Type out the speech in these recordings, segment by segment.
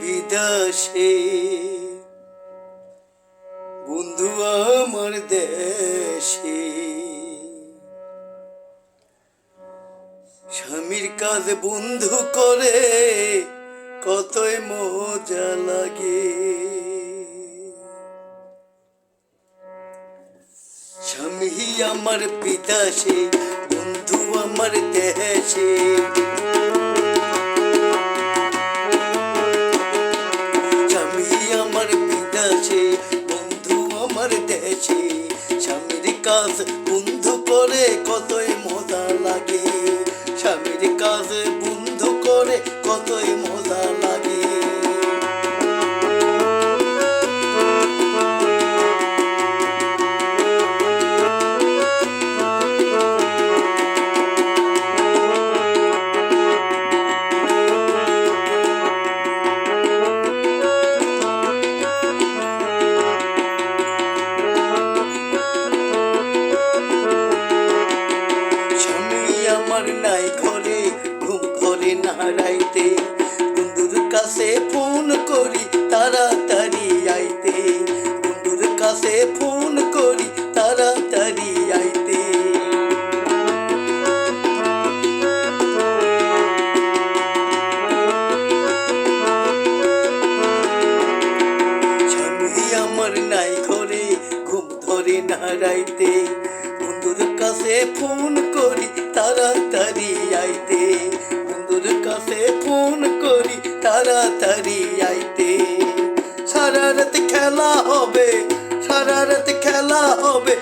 বিদেশে। বন্ধু আমার দেশে। স্বামীর কাজ বন্ধু করে কতই মজা লাগে। স্বামী আমার বিদেশে, বন্ধু আমার দেশে। আমার স্বামীর কাজ বন্ধু করে কতই মজা লাগে। স্বামীর কাজ আমার নাই ঘরে, ঘুম ঘরে না রাইতে বন্ধুর কাছে ফোন করি তাড়াতাড়ি আইতে। বন্ধুর কাছে ফোন করি তাড়াতাড়ি আইতে। স্বামী আমার নাই ঘরে, ঘুম ধরে না রাইতে বন্ধুর কাছে ফোন করি তাড়াতাড়ি আইতে, বন্ধুর কাছে ফোন করি, তাড়াতাড়ি আইতে। সারা রাত খেলা হবে, সারা রাত খেলা হবে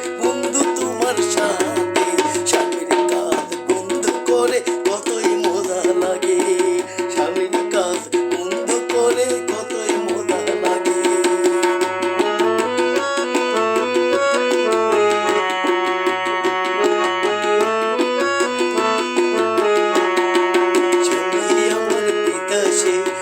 স্বামী আমার বিদেশে